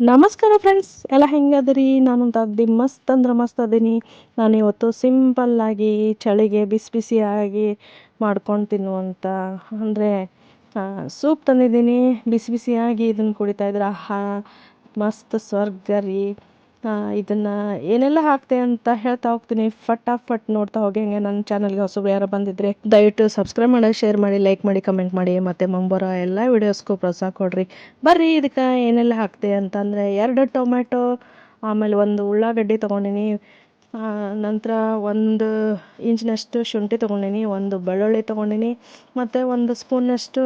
ನಮಸ್ಕಾರ ಫ್ರೆಂಡ್ಸ್ ಎಲ್ಲ ಹೆಂಗದ್ರಿ? ನಾನು ಅಗ್ದಿ ಮಸ್ತ್ ಅಂದ್ರೆ ಮಸ್ತ್ ಅದೀನಿ. ನಾನು ಇವತ್ತು ಸಿಂಪಲ್ಲಾಗಿ ಚಳಿಗೆ ಬಿಸಿ ಬಿಸಿಯಾಗಿ ಮಾಡ್ಕೊಂಡು ತಿನ್ನುವಂತ ಅಂದರೆ ಸೂಪ್ ತಂದಿದ್ದೀನಿ. ಬಿಸಿ ಬಿಸಿಯಾಗಿ ಇದನ್ನು ಕುಡಿತಾ ಇದ್ರೆ ಆಹಾ, ಮಸ್ತ್ ಸ್ವರ್ಗ ರೀ. ಇದನ್ನು ಏನೆಲ್ಲ ಹಾಕ್ತೆ ಅಂತ ಹೇಳ್ತಾ ಹೋಗ್ತೀನಿ. ಫಟಾಫಟ್ ನೋಡ್ತಾ ಹೋಗಿ ಹಂಗೆ ನನ್ನ ಚಾನಲ್ಗೆ ಹೊಸಬ್ರು ಯಾರು ಬಂದಿದ್ರೆ ದಯವಿಟ್ಟು ಸಬ್ಸ್ಕ್ರೈಬ್ ಮಾಡಿ ಶೇರ್ ಮಾಡಿ ಲೈಕ್ ಮಾಡಿ ಕಮೆಂಟ್ ಮಾಡಿ. ಮತ್ತು ಮುಂಬರೋ ಎಲ್ಲ ವೀಡಿಯೋಸ್ಗೂ ಪ್ರೋತ್ಸಾಹ ಕೊಡಿರಿ. ಬರ್ರಿ ಇದಕ್ಕೆ ಏನೆಲ್ಲ ಹಾಕ್ತೆ ಅಂತಂದರೆ ಎರಡು ಟೊಮೆಟೊ ಆಮೇಲೆ ಒಂದು ಉಳ್ಳಾಗಡ್ಡಿ ತೊಗೊಂಡಿನಿ. ನಂತರ ಒಂದು ಇಂಚಿನಷ್ಟು ಶುಂಠಿ ತೊಗೊಂಡೀನಿ, ಒಂದು ಬೆಳ್ಳುಳ್ಳಿ ತೊಗೊಂಡೀನಿ, ಮತ್ತು ಒಂದು ಸ್ಪೂನಷ್ಟು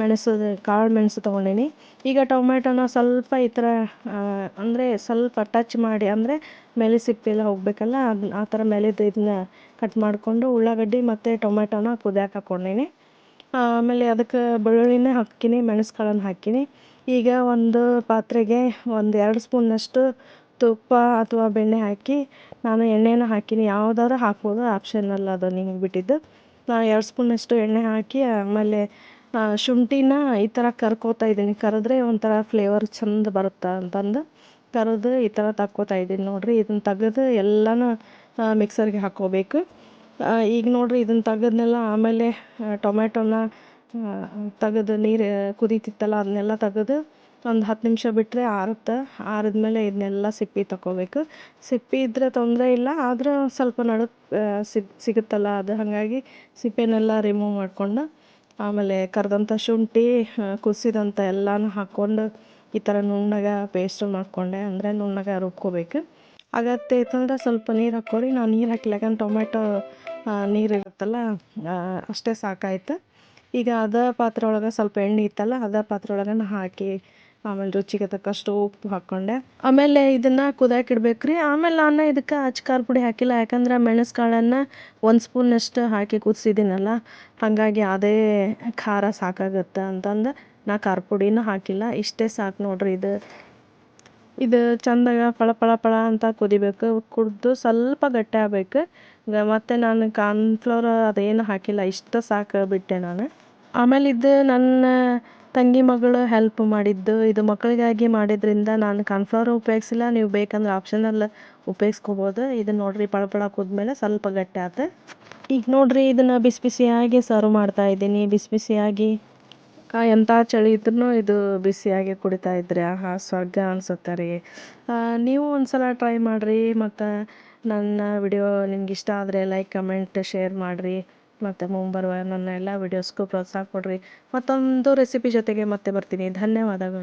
ಮೆಣಸು, ಕಾಳು ಮೆಣಸು ತೊಗೊಂಡೀನಿ. ಈಗ ಟೊಮೆಟೊನ ಸ್ವಲ್ಪ ಈ ಥರ ಅಂದರೆ ಸ್ವಲ್ಪ ಟಚ್ ಮಾಡಿ, ಅಂದರೆ ಮೇಲೆ ಸಿಪ್ಪೆಲ್ಲ ಹೋಗಬೇಕಲ್ಲ ಅದು ಆ ಥರ ಮೇಲಿದ್ದು ಇದನ್ನ ಕಟ್ ಮಾಡಿಕೊಂಡು ಉಳ್ಳಾಗಡ್ಡಿ ಮತ್ತು ಟೊಮೆಟೊನ ಕುದಿಯಕ್ಕೆ ಹಾಕ್ಕೊಂಡೀನಿ ಆಮೇಲೆ ಅದಕ್ಕೆ ಬೆಳ್ಳುಳ್ಳಿನೇ ಹಾಕೀನಿ ಮೆಣಸು ಕಾಳನ್ನು ಹಾಕೀನಿ ಈಗ ಒಂದು ಪಾತ್ರೆಗೆ ಒಂದು ಎರಡು ಸ್ಪೂನಷ್ಟು ತುಪ್ಪ ಅಥವಾ ಬೆಣ್ಣೆ ಹಾಕಿ ನಾನು ಎಣ್ಣೆನ ಹಾಕೀನಿ. ಯಾವ್ದಾದ್ರು ಹಾಕ್ಬೋದು. ಆಪ್ಷನಲ್ ಅದು ನಿಮಗೆ ಬಿಟ್ಟಿದ್ದು. ನಾನು ಎರಡು ಸ್ಪೂನಷ್ಟು ಎಣ್ಣೆ ಹಾಕಿ, ಆಮೇಲೆ ಶುಂಠಿನ ಈ ಥರ ಕರ್ಕೋತಾ ಇದ್ದೀನಿ. ಕರೆದ್ರೆ ಒಂಥರ ಫ್ಲೇವರ್ ಚಂದ ಬರುತ್ತೆ ಅಂತಂದು ಕರೆದು ಈ ಥರ ತಕ್ಕೋತಾ ಇದ್ದೀನಿ ನೋಡಿರಿ. ಇದನ್ನು ತೆಗೆದು ಎಲ್ಲನೂ ಮಿಕ್ಸರ್ಗೆ ಹಾಕ್ಕೋಬೇಕು. ಈಗ ನೋಡಿರಿ ಇದನ್ನು ತೆಗೆದ್ನೆಲ್ಲ ಆಮೇಲೆ ಟೊಮೆಟೊನ ತೆಗೆದು ನೀರು ಕುದೀತಿತ್ತಲ್ಲ, ಅದನ್ನೆಲ್ಲ ತೆಗೆದು ಒಂದು ಹತ್ತು ನಿಮಿಷ ಬಿಟ್ಟರೆ ಆರುತ್ತೆ. ಆರಿದ್ಮೇಲೆ ಇದನ್ನೆಲ್ಲ ಸಿಪ್ಪೆ ತಗೋಬೇಕು ಸಿಪ್ಪೆ ಇದ್ದರೆ ತೊಂದರೆ ಇಲ್ಲ, ಆದರೂ ಸ್ವಲ್ಪ ನಡುಕ್ ಸಿಗ್, ಸಿಗುತ್ತಲ್ಲ ಅದು. ಹಾಗಾಗಿ ಸಿಪ್ಪೆನೆಲ್ಲ ರಿಮೂವ್ ಮಾಡಿಕೊಂಡು ಆಮೇಲೆ ಕರೆದಂಥ ಶುಂಠಿ ಕುದಿಸಿದಂಥ ಎಲ್ಲನೂ ಹಾಕ್ಕೊಂಡು ಈ ಥರ ನುಣ್ಣಗೆ ಪೇಸ್ಟ್ ಮಾಡಿಕೊಂಡೆ. ಅಂದರೆ ನುಣ್ಣಗೆ ರುಬ್ಕೋಬೇಕು. ಅಗತ್ಯ ಇತ್ತಂದ್ರೆ ಸ್ವಲ್ಪ ನೀರು ಹಾಕ್ಕೊರಿ ನಾನು ನೀರು ಹಾಕಿಲ್ಲ ಟೊಮೆಟೊ ನೀರು ಇರುತ್ತಲ್ಲ ಅಷ್ಟೇ ಸಾಕಾಯ್ತು. ಈಗ ಅದೇ ಪಾತ್ರೆ ಒಳಗೆ ಸ್ವಲ್ಪ ಎಣ್ಣೆ ಇತ್ತಲ್ಲ, ಅದೇ ಪಾತ್ರೆ ಒಳಗೆ ಹಾಕಿ ಆಮೇಲೆ ರುಚಿಗೆ ತಕ್ಕಷ್ಟು ಉಪ್ಪು ಹಾಕ್ಕೊಂಡೆ ಆಮೇಲೆ ಇದನ್ನು ಕುದಿಯಕ್ಕೆ ಇಡ್ಬೇಕು ಆಮೇಲೆ ನಾನು ಇದಕ್ಕೆ ಅಚ್ಚ ಖಾರ ಪುಡಿ ಹಾಕಿಲ್ಲ. ಯಾಕಂದ್ರೆ ಮೆಣಸು ಕಾಳನ್ನು ಒಂದು ಸ್ಪೂನಷ್ಟು ಹಾಕಿ ಕುದಿಸಿದ್ದೀನಲ್ಲ ಹಾಗಾಗಿ ಅದೇ ಖಾರ ಸಾಕಾಗುತ್ತೆ ಅಂತಂದು ನಾ ಖಾರ ಪುಡಿನೂ ಹಾಕಿಲ್ಲ. ಇಷ್ಟೇ ಸಾಕು ನೋಡಿರಿ ಇದು. ಇದು ಚಂದಾಗ ಫಳ ಫಳ ಫಳ ಅಂತ ಕುದಿಬೇಕು. ಕುಡಿದು ಸ್ವಲ್ಪ ಗಟ್ಟಿ ಆಗ್ಬೇಕು. ಮತ್ತು ನಾನು ಕಾರ್ನ್ಫ್ಲೋರ್ ಅದೇನು ಹಾಕಿಲ್ಲ. ಇಷ್ಟು ಸಾಕು ಬಿಟ್ಟೆ ನಾನು. ಆಮೇಲೆ ಇದು ನನ್ನ ತಂಗಿ ಮಗಳು ಹೆಲ್ಪ್ ಮಾಡಿದ್ದು, ಇದು ಮಕ್ಕಳಿಗಾಗಿ ಮಾಡಿದ್ರಿಂದ ನಾನು ಕಾನ್ಫ್ಲವರ್ ಉಪಯೋಗಿಸಿಲ್ಲ. ನೀವು ಬೇಕಂದ್ರೆ ಆಪ್ಷನಲ್ ಉಪಯೋಗಿಸ್ಕೋಬೋದು. ಇದು ನೋಡಿರಿ ಪಳ ಕುದ್ಮೇಲೆ ಸ್ವಲ್ಪ ಗಟ್ಟಿ ಆತು. ಈಗ ನೋಡಿರಿ, ಇದನ್ನು ಬಿಸಿ ಬಿಸಿಯಾಗಿ ಸರ್ವ್ ಮಾಡ್ತಾ ಇದ್ದೀನಿ. ಬಿಸಿ ಬಿಸಿಯಾಗಿ ಎಂಥ ಚಳಿ ಇದ್ರೂ ಇದು ಬಿಸಿಯಾಗಿ ಕುಡಿತಾ ಇದ್ರೆ, ಆಹಾ, ಸ್ವರ್ಗ ಅನ್ಸುತ್ತೆ ರೀ. ನೀವು ಒಂದ್ಸಲ ಟ್ರೈ ಮಾಡಿರಿ. ಮತ್ತು ನನ್ನ ವಿಡಿಯೋ ನಿಮ್ಗೆ ಇಷ್ಟ ಆದರೆ ಲೈಕ್ ಕಮೆಂಟ್ ಶೇರ್ ಮಾಡಿರಿ. ಮತ್ತು ಮುಂಬರುವ ನನ್ನ ಎಲ್ಲ ವೀಡಿಯೋಸ್ಗೂ ಪ್ರೋತ್ಸಾಹ ಕೊಡಿರಿ. ಮತ್ತೊಂದು ರೆಸಿಪಿ ಜೊತೆಗೆ ಮತ್ತೆ ಬರ್ತೀನಿ. ಧನ್ಯವಾದಗಳು.